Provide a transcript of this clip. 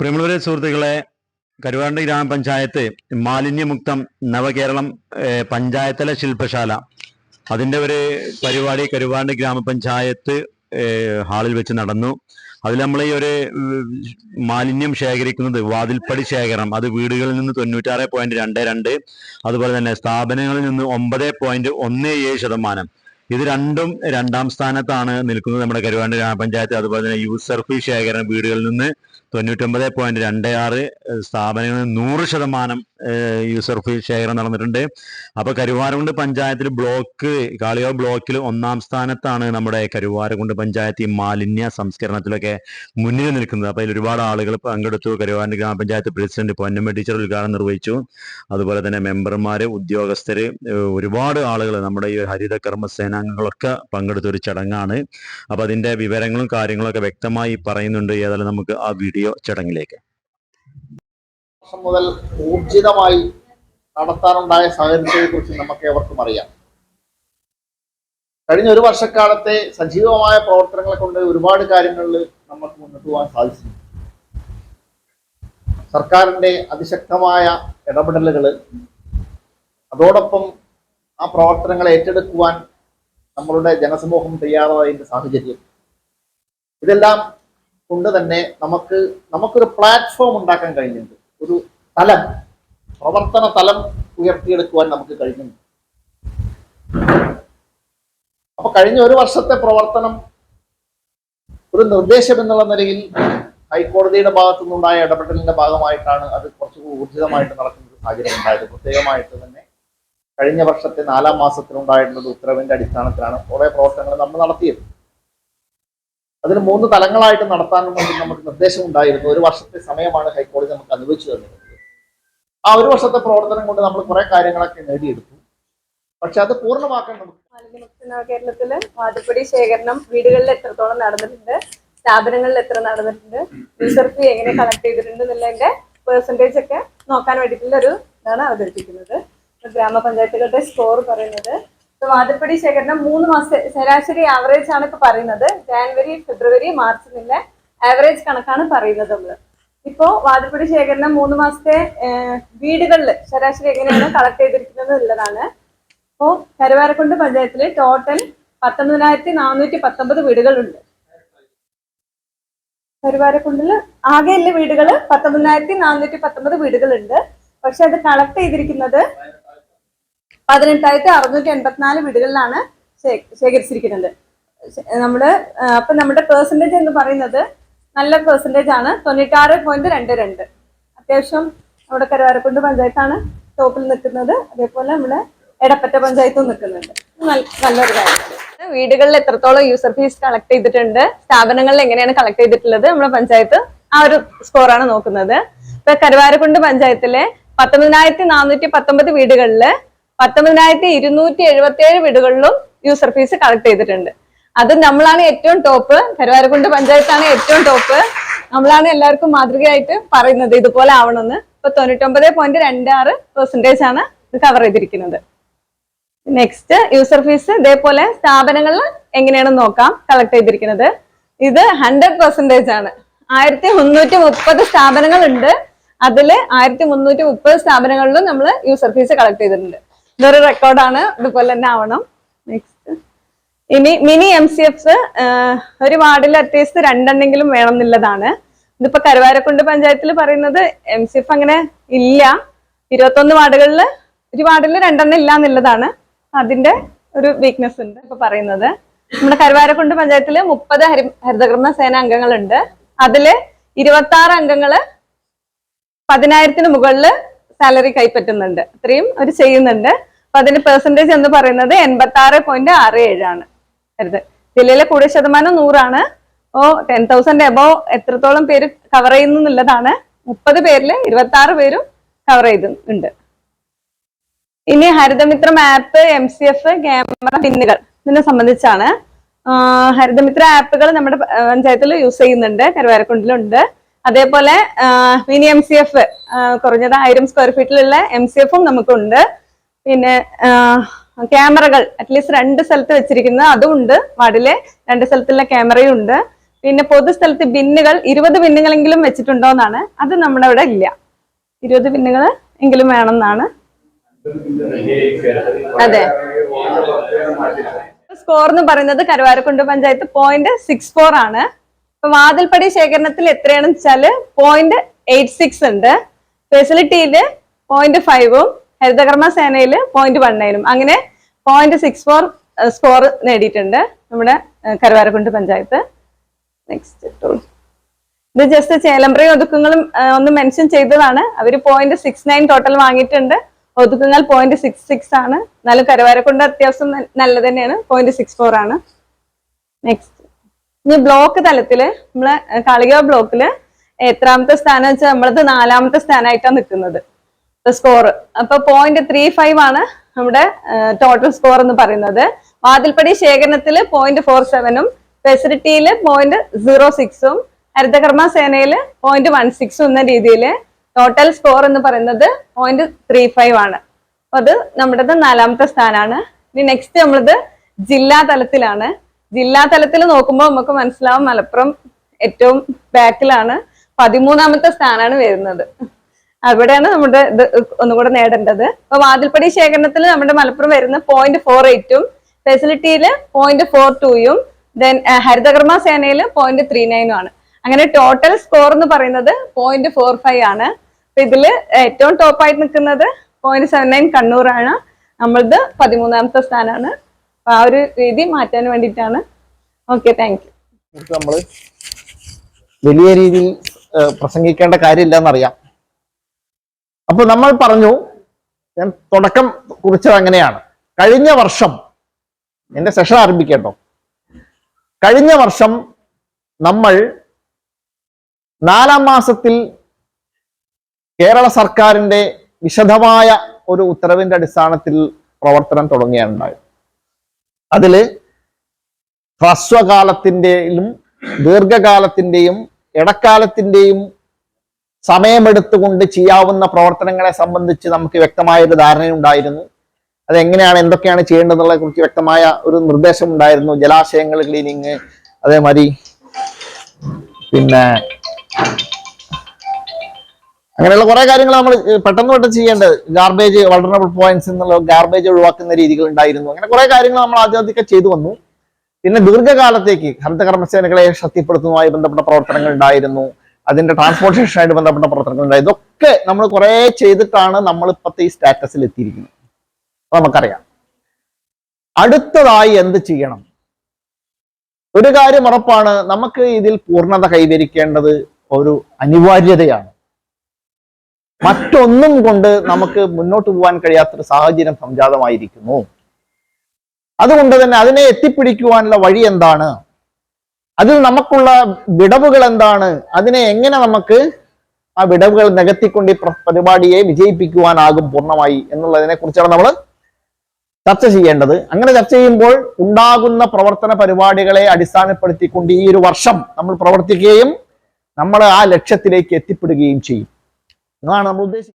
പ്രിയമുള്ളവരെ സുഹൃത്തുക്കളെ കരുവാണ്ടി ഗ്രാമപഞ്ചായത്ത് മാലിന്യമുക്തം നവകേരളം പഞ്ചായത്തല ശില്പശാല. അതിന്റെ ഒരു പരിപാടി കരുവാണ്ടി ഗ്രാമപഞ്ചായത്ത് ഹാളിൽ വെച്ച് നടന്നു. അതിൽ നമ്മൾ ഈ ഒരു മാലിന്യം ശേഖരിക്കുന്നത് വാതിൽപ്പടി ശേഖരണം അത് വീടുകളിൽ നിന്ന് തൊണ്ണൂറ്റാറ് പോയിന്റ് രണ്ട് രണ്ട് അതുപോലെ തന്നെ സ്ഥാപനങ്ങളിൽ നിന്ന് ഒമ്പത് പോയിന്റ് ഒന്ന് ഏഴ് ശതമാനം. ഇത് രണ്ടും രണ്ടാം സ്ഥാനത്താണ് നിൽക്കുന്നത് നമ്മുടെ കരുവാണ്ടി ഗ്രാമപഞ്ചായത്ത്. അതുപോലെ തന്നെ യൂസർ ഫീ ശേഖരണം വീടുകളിൽ നിന്ന് തൊണ്ണൂറ്റൊമ്പത് പോയിന്റ് രണ്ട് ആറ് സ്ഥാപനങ്ങളിൽ നൂറ് ശതമാനം യൂസർ ഫീ ഷെയർ നടന്നിട്ടുണ്ട്. അപ്പൊ കരുവാരകുണ്ട് പഞ്ചായത്തിൽ ബ്ലോക്ക് കാളിയോ ബ്ലോക്കിൽ ഒന്നാം സ്ഥാനത്താണ് നമ്മുടെ കരുവാരകുണ്ട് പഞ്ചായത്ത് ഈ മാലിന്യ സംസ്കരണത്തിലൊക്കെ മുന്നിൽ നിൽക്കുന്നത്. അപ്പൊ അതിൽ ഒരുപാട് ആളുകൾ പങ്കെടുത്തു. കരുവാരകുണ്ട് ഗ്രാമപഞ്ചായത്ത് പ്രസിഡന്റ് പൊന്നമ്മ ടീച്ചർ ഉദ്ഘാടനം നിർവഹിച്ചു. അതുപോലെ തന്നെ മെമ്പർമാര് ഉദ്യോഗസ്ഥര് ഒരുപാട് ആളുകൾ നമ്മുടെ ഈ ഹരിത കർമ്മ സേനാംഗങ്ങളൊക്കെ പങ്കെടുത്ത ഒരു ചടങ്ങാണ്. അപ്പൊ അതിന്റെ വിവരങ്ങളും കാര്യങ്ങളൊക്കെ വ്യക്തമായി പറയുന്നുണ്ട്. ഏതായാലും നമുക്ക് ആ വീഡിയോ ചടങ്ങിലേക്ക്. വർഷം മുതൽ ഊർജിതമായി നടത്താനുണ്ടായ സാഹചര്യത്തെ കുറിച്ച് നമുക്ക് ഏവർക്കും അറിയാം. കഴിഞ്ഞ ഒരു വർഷക്കാലത്തെ സജീവമായ പ്രവർത്തനങ്ങളെ കൊണ്ട് ഒരുപാട് കാര്യങ്ങളിൽ നമുക്ക് മുന്നോട്ട് പോകാൻ സാധിച്ചു സർക്കാരിന്റെ അതിശക്തമായ ഇടപെടലുകൾ അതോടൊപ്പം ആ പ്രവർത്തനങ്ങളെ ഏറ്റെടുക്കുവാൻ നമ്മളുടെ ജനസമൂഹം തയ്യാറായതിന്റെ സാഹചര്യം. ഇതെല്ലാം കൊണ്ട് തന്നെ നമുക്ക് നമുക്കൊരു പ്ലാറ്റ്ഫോം ഉണ്ടാക്കാൻ കഴിഞ്ഞിട്ടുണ്ട്. ഒരു തലം പ്രവർത്തന തലം ഉയർത്തിയെടുക്കുവാൻ നമുക്ക് കഴിഞ്ഞിട്ടുണ്ട്. അപ്പൊ കഴിഞ്ഞ ഒരു വർഷത്തെ പ്രവർത്തനം ഒരു നിർദ്ദേശം എന്നുള്ള നിലയിൽ ഹൈക്കോടതിയുടെ ഭാഗത്തു നിന്നുണ്ടായ ഇടപെടലിന്റെ ഭാഗമായിട്ടാണ് അത് കുറച്ചുകൂടി ഊർജിതമായിട്ട് നടക്കുന്ന സാഹചര്യം ഉണ്ടായത്. പ്രത്യേകമായിട്ട് തന്നെ കഴിഞ്ഞ വർഷത്തെ നാലാം മാസത്തിലുണ്ടായിട്ടുള്ള ഉത്തരവിന്റെ അടിസ്ഥാനത്തിലാണ് കുറെ പ്രവർത്തനങ്ങൾ നമ്മൾ നടത്തിയത്. അതിന് മൂന്ന് തലങ്ങളായിട്ട് നടത്താൻ വേണ്ടി നമുക്ക് നിർദ്ദേശം ഉണ്ടായിരുന്നു ഒരു വർഷത്തെ സമയമാണ് ഹൈക്കോടതി നമുക്ക് അനുവദിച്ചു തന്നത്. ആ ഒരു വർഷത്തെ പ്രവർത്തനം കൊണ്ട് നമ്മൾ കുറെ കാര്യങ്ങളൊക്കെ നേടിയെടുത്തു. പക്ഷെ അത് പൂർണമാക്കാൻ നമുക്ക് കേരളത്തിൽ വാതിൽപ്പടി ശേഖരണം വീടുകളിൽ എത്രത്തോളം നടന്നിട്ടുണ്ട് സ്ഥാപനങ്ങളിൽ എത്ര നടന്നിട്ടുണ്ട് റിസർച്ച് എങ്ങനെ കളക്ട് ചെയ്തിട്ടുണ്ട് എന്നുള്ളതിന്റെ പെർസെന്റേജ് ഒക്കെ നോക്കാൻ വേണ്ടിയിട്ടുള്ള ഒരു ഇതാണ് അവതരിപ്പിക്കുന്നത്. ഗ്രാമപഞ്ചായത്തുകളുടെ സ്കോർ പറയുന്നത് വാതിൽപ്പടി ശേഖരണം മൂന്ന് മാസത്തെ ശരാശരി ആവറേജ് ആണ് ഇപ്പൊ പറയുന്നത്. ജാനുവരി ഫെബ്രുവരി മാർച്ച് നിന്ന് ആവറേജ് കണക്കാണ് പറയുന്നത് നമ്മൾ ഇപ്പോ വാദപ്പടി ശേഖരണം മൂന്ന് മാസത്തെ വീടുകളിൽ ശരാശരി എങ്ങനെയാണ് കളക്ട് ചെയ്തിരിക്കുന്നത് എന്നുള്ളതാണ്. ഇപ്പോ കരുവാരക്കുണ്ട് പഞ്ചായത്തിൽ ടോട്ടൽ പത്തൊമ്പതിനായിരത്തി നാനൂറ്റി പത്തൊമ്പത് വീടുകളുണ്ട്. കരുവാരക്കുണ്ടിൽ ആകെയുള്ള വീടുകൾ പത്തൊമ്പതിനായിരത്തി നാനൂറ്റി പത്തൊമ്പത് വീടുകളുണ്ട്. പക്ഷെ അത് കളക്ട് ചെയ്തിരിക്കുന്നത് പതിനെട്ടായിരത്തി അറുന്നൂറ്റി എൺപത്തിനാല് വീടുകളിലാണ് ശേഖരിച്ചിരിക്കുന്നത്. നമ്മൾ അപ്പൊ നമ്മുടെ പേഴ്സന്റേജ് എന്ന് പറയുന്നത് നല്ല പേഴ്സന്റേജ് ആണ്. തൊണ്ണൂറ്റാറ് പോയിന്റ് രണ്ട് രണ്ട്. അത്യാവശ്യം നമ്മുടെ കരുവാരക്കുണ്ട് പഞ്ചായത്താണ് ടോപ്പിൽ നിൽക്കുന്നത്. അതേപോലെ നമ്മുടെ എടപ്പറ്റ പഞ്ചായത്തും നിൽക്കുന്നുണ്ട്. നല്ലൊരു കാര്യമാണ്. വീടുകളിൽ എത്രത്തോളം യൂസർ ഫീസ് കളക്ട് ചെയ്തിട്ടുണ്ട് സ്ഥാപനങ്ങളിൽ എങ്ങനെയാണ് കളക്ട് ചെയ്തിട്ടുള്ളത് നമ്മുടെ പഞ്ചായത്ത് ആ ഒരു സ്കോറാണ് നോക്കുന്നത്. ഇപ്പൊ കരുവാരക്കുണ്ട് പഞ്ചായത്തിലെ പത്തൊമ്പതിനായിരത്തി നാനൂറ്റി പത്തൊമ്പത് വീടുകളിൽ പത്തൊമ്പതിനായിരത്തി ഇരുന്നൂറ്റി എഴുപത്തി ഏഴ് വീടുകളിലും യൂസർ ഫീസ് കളക്ട് ചെയ്തിട്ടുണ്ട്. അത് നമ്മളാണ് ഏറ്റവും ടോപ്പ് കരുവാരക്കുണ്ട് പഞ്ചായത്താണ് ഏറ്റവും ടോപ്പ് നമ്മളാണ് എല്ലാവർക്കും മാതൃകയായിട്ട് പറയുന്നത് ഇതുപോലെ ആവണമെന്ന്. ഇപ്പൊ തൊണ്ണൂറ്റൊമ്പത് പോയിന്റ് രണ്ട് ആറ് പെർസെന്റേജ് ആണ് ഇത് കവർ ചെയ്തിരിക്കുന്നത്. നെക്സ്റ്റ് യൂസർ ഫീസ് ഇതേപോലെ സ്ഥാപനങ്ങളിൽ എങ്ങനെയാണ് നോക്കാം. കളക്ട് ചെയ്തിരിക്കുന്നത്. ഇത് ഹൺഡ്രഡ് പെർസെന്റേജ് ആണ്. ആയിരത്തി മുന്നൂറ്റി മുപ്പത് സ്ഥാപനങ്ങളുണ്ട്. അതിൽ ആയിരത്തി മുന്നൂറ്റി മുപ്പത് സ്ഥാപനങ്ങളിലും നമ്മൾ യൂസർ ഫീസ് കളക്ട് ചെയ്തിട്ടുണ്ട്. ഇതൊരു റെക്കോർഡാണ്. ഇതുപോലെ തന്നെ ആവണം. നെക്സ്റ്റ് ഇനി മിനി എം സി എഫ് ഒരു വാർഡിൽ അറ്റ്ലീസ്റ്റ് രണ്ടെണ്ണെങ്കിലും വേണം എന്നുള്ളതാണ് ഇതിപ്പോ കരുവാരക്കുണ്ട് പഞ്ചായത്തിൽ പറയുന്നത് എം സി എഫ് അങ്ങനെ ഇല്ല. ഇരുപത്തൊന്ന് വാർഡുകളിൽ ഒരു വാർഡിൽ രണ്ടെണ്ണം ഇല്ല എന്നുള്ളതാണ് അതിന്റെ ഒരു വീക്ക്നെസ് ഉണ്ട് ഇപ്പൊ പറയുന്നത്. നമ്മുടെ കരുവാരക്കുണ്ട് പഞ്ചായത്തിൽ മുപ്പത് ഹരി ഹരിതകർമ്മ സേന അംഗങ്ങളുണ്ട്. അതിൽ ഇരുപത്തി ആറ് അംഗങ്ങൾ പതിനായിരത്തിന് മുകളിൽ സാലറി കൈപ്പറ്റുന്നുണ്ട്. അത്രയും അവർ ചെയ്യുന്നുണ്ട്. അപ്പൊ അതിന്റെ പെർസെന്റേജ് എന്ന് പറയുന്നത് എൺപത്തി ആറ് പോയിന്റ് ആറ് ഏഴാണ്. വരുന്നത് ജില്ലയിലെ കൂടുതൽ ശതമാനം നൂറാണ്. ഓ ടെൻ തൗസൻഡ് എബോ എത്രത്തോളം പേര് കവർ ചെയ്യുന്നു എന്നുള്ളതാണ്. മുപ്പത് പേരിൽ ഇരുപത്തി ആറ് പേരും കവർ ചെയ്തിട്ടുണ്ട്. ഇനി Harithamithram app M C F camera പിന്നുകൾ ഇതിനെ സംബന്ധിച്ചാണ്. ഹരിതമിത്ര ആപ്പുകൾ നമ്മുടെ പഞ്ചായത്തിൽ യൂസ് ചെയ്യുന്നുണ്ട്. കരുവാരക്കുണ്ടിലുണ്ട്. അതേപോലെ മിനി എം സി എഫ് കുറഞ്ഞത് ആയിരം സ്ക്വയർ ഫീറ്റിലുള്ള എം സി എഫും നമുക്കുണ്ട്. പിന്നെ ക്യാമറകൾ അറ്റ്ലീസ്റ്റ് രണ്ട് സ്ഥലത്ത് വെച്ചിരിക്കുന്നത് അതും ഉണ്ട് വാർഡിലെ രണ്ട് സ്ഥലത്തുള്ള ക്യാമറയും ഉണ്ട് പിന്നെ പൊതുസ്ഥലത്ത് ബിന്നുകൾ ഇരുപത് ബിന്നുകളെങ്കിലും വെച്ചിട്ടുണ്ടോ എന്നാണ് അത് നമ്മുടെ അവിടെ ഇല്ല. ഇരുപത് ബിന്നുകൾ എങ്കിലും വേണമെന്നാണ്. അതെ. സ്കോർ എന്ന് പറയുന്നത് Karuvarakundu panchayat point six four ആണ്. വാതിൽപ്പടി ശേഖരണത്തിൽ എത്രയാണെന്ന് വെച്ചാൽ പോയിന്റ് എയ്റ്റ് സിക്സ് ഉണ്ട്. ഫെസിലിറ്റിയിൽ പോയിന്റ് ഫൈവും ഹരിതകർമ്മ സേനയിൽ പോയിന്റ് നയനും അങ്ങനെ പോയിന്റ് സിക്സ് ഫോർ സ്കോർ നേടിയിട്ടുണ്ട് നമ്മുടെ കരുവാരക്കുണ്ട് പഞ്ചായത്ത്. നെക്സ്റ്റ് ഇത് ജസ്റ്റ് ചേലമ്പ്രയും ഒതുക്കങ്ങളും ഒന്ന് മെൻഷൻ ചെയ്തതാണ്. അവർ പോയിന്റ് സിക്സ് നയൻ ടോട്ടൽ വാങ്ങിയിട്ടുണ്ട്. ഒതുക്കങ്ങൾ പോയിന്റ് സിക്സ് സിക്സ് ആണ്. എന്നാലും കരുവാരക്കുണ്ട് അത്യാവശ്യം നല്ല നല്ലത് തന്നെയാണ്. പോയിന്റ് സിക്സ് ഫോർ ആണ്. നെക്സ്റ്റ് ഇനി ബ്ലോക്ക് തലത്തിൽ നമ്മളെ കാളിക ബ്ലോക്കിൽ എത്രാമത്തെ സ്ഥാനം വെച്ചാൽ നമ്മളത് നാലാമത്തെ സ്ഥാനമായിട്ടാണ് നിൽക്കുന്നത് സ്കോർ അപ്പൊ പോയിന്റ് ത്രീ ഫൈവ് ആണ് നമ്മുടെ ടോട്ടൽ സ്കോർ എന്ന് പറയുന്നത്. വാതിൽപ്പടി ശേഖരണത്തിൽ പോയിന്റ് ഫോർ സെവനും ഫെസിലിറ്റിയിൽ പോയിന്റ് സീറോ സിക്സും ഹരിതകർമ്മ സേനയിൽ പോയിന്റ് വൺ സിക്സും എന്ന രീതിയിൽ ടോട്ടൽ സ്കോർ എന്ന് പറയുന്നത് പോയിന്റ് ത്രീ ഫൈവ് ആണ്. അത് നമ്മുടേത് നാലാമത്തെ സ്ഥാനമാണ് ഇനി നെക്സ്റ്റ് നമ്മളത് ജില്ലാ തലത്തിലാണ്. ജില്ലാ തലത്തിൽ നോക്കുമ്പോൾ നമുക്ക് മനസ്സിലാവും മലപ്പുറം ഏറ്റവും ബാക്കിലാണ് പതിമൂന്നാമത്തെ സ്ഥാനമാണ് വരുന്നത്. അവിടെയാണ് നമ്മുടെ ഇത് ഒന്നുകൂടെ നേടേണ്ടത്. അപ്പൊ വാതിൽപ്പടി ശേഖരണത്തിൽ നമ്മുടെ മലപ്പുറം വരുന്ന പോയിന്റ് ഫോർ എയ്റ്റും ഫെസിലിറ്റിയിൽ പോയിന്റ് ഫോർ ടൂയും ദെൻ ഹരിതകർമ്മ സേനയിൽ പോയിന്റ് ത്രീ നയനും ആണ്. അങ്ങനെ ടോട്ടൽ സ്കോർ എന്ന് പറയുന്നത് പോയിന്റ് ഫോർ ഫൈവ് ആണ്. അപ്പൊ ഇതിൽ ഏറ്റവും ടോപ്പായിട്ട് നിൽക്കുന്നത് പോയിന്റ് സെവൻ നയൻ കണ്ണൂറാണ് നമ്മളത് പതിമൂന്നാമത്തെ സ്ഥാനമാണ്. അപ്പൊ ആ ഒരു രീതി മാറ്റാൻ വേണ്ടിയിട്ടാണ്. ഓക്കെ താങ്ക് യു വലിയ രീതിയിൽ പ്രസംഗിക്കേണ്ട കാര്യമില്ല എന്നറിയാം അപ്പൊ നമ്മൾ പറഞ്ഞു ഞാൻ തുടക്കം കുറിച്ചത് അങ്ങനെയാണ്. കഴിഞ്ഞ വർഷം എന്റെ സെഷൻ ആരംഭിക്കട്ടോ. കഴിഞ്ഞ വർഷം നമ്മൾ നാലാം മാസത്തിൽ കേരള സർക്കാരിന്റെ വിശദമായ ഒരു ഉത്തരവിന്റെ അടിസ്ഥാനത്തിൽ പ്രവർത്തനം തുടങ്ങിയാണ് ഉണ്ടായത്. അതിൽ ഹ്രസ്വകാലത്തിന്റെയും ദീർഘകാലത്തിന്റെയും ഇടക്കാലത്തിന്റെയും സമയമെടുത്തുകൊണ്ട് ചെയ്യാവുന്ന പ്രവർത്തനങ്ങളെ സംബന്ധിച്ച് നമുക്ക് വ്യക്തമായ ഒരു ധാരണയുണ്ടായിരുന്നു അതെങ്ങനെയാണ് എന്തൊക്കെയാണ് ചെയ്യേണ്ടതെന്നുള്ളതിനെ കുറിച്ച് വ്യക്തമായ ഒരു നിർദ്ദേശം ഉണ്ടായിരുന്നു. ജലാശയങ്ങൾ ക്ലീനിങ് അതേമാതിരി പിന്നെ അങ്ങനെയുള്ള കുറെ കാര്യങ്ങൾ നമ്മൾ പെട്ടെന്ന് പെട്ടെന്ന് ചെയ്യേണ്ടത്. ഗാർബേജ് വൾഡറബിൾ പോയിന്റ്സ് എന്നുള്ള ഗാർബേജ് ഒഴിവാക്കുന്ന രീതികൾ ഉണ്ടായിരുന്നു. അങ്ങനെ കുറെ കാര്യങ്ങൾ നമ്മൾ ആദ്യമൊക്കെ ചെയ്തു വന്നു. പിന്നെ ദീർഘകാലത്തേക്ക് ഹരിതകർമ്മസേനകളെ ശക്തിപ്പെടുത്തുന്നതുമായി ബന്ധപ്പെട്ട പ്രവർത്തനങ്ങൾ ഉണ്ടായിരുന്നു. അതിന്റെ ട്രാൻസ്പോർട്ടേഷനായിട്ട് ബന്ധപ്പെട്ട പ്രവർത്തനങ്ങൾ ഇതൊക്കെ നമ്മൾ കുറെ ചെയ്തിട്ടാണ് നമ്മൾ ഇപ്പോഴത്തെ ഈ സ്റ്റാറ്റസിൽ എത്തിയിരിക്കുന്നത്. നമുക്കറിയാം. അടുത്തതായി എന്ത് ചെയ്യണം? ഒരു കാര്യം ഉറപ്പാണ്. നമുക്ക് ഇതിൽ പൂർണത കൈവരിക്കേണ്ടത് ഒരു അനിവാര്യതയാണ്. മറ്റൊന്നും കൊണ്ട് നമുക്ക് മുന്നോട്ട് പോകാൻ കഴിയാത്തൊരു സാഹചര്യം സംജാതമായിരിക്കുന്നു. അതുകൊണ്ട് തന്നെ അതിനെ എത്തിപ്പിടിക്കുവാനുള്ള വഴി എന്താണ്? അതിൽ നമുക്കുള്ള വിടവുകൾ എന്താണ്? അതിനെ എങ്ങനെ നമുക്ക് ആ വിടവുകൾ നികത്തിക്കൊണ്ട് ഈ പ്ര- പരിപാടിയെ വിജയിപ്പിക്കുവാനാകും പൂർണമായി എന്നുള്ളതിനെ കുറിച്ചാണ് നമ്മൾ ചർച്ച ചെയ്യേണ്ടത്. അങ്ങനെ ചർച്ച ചെയ്യുമ്പോൾ ഉണ്ടാകുന്ന പ്രവർത്തന പരിപാടികളെ അടിസ്ഥാനപ്പെടുത്തിക്കൊണ്ട് ഈ ഒരു വർഷം നമ്മൾ പ്രവർത്തിക്കുകയും നമ്മൾ ആ ലക്ഷ്യത്തിലേക്ക് എത്തിപ്പെടുകയും ചെയ്യും. എന്നാണ് നമ്മൾ ഉദ്ദേശിക്കുന്നത്.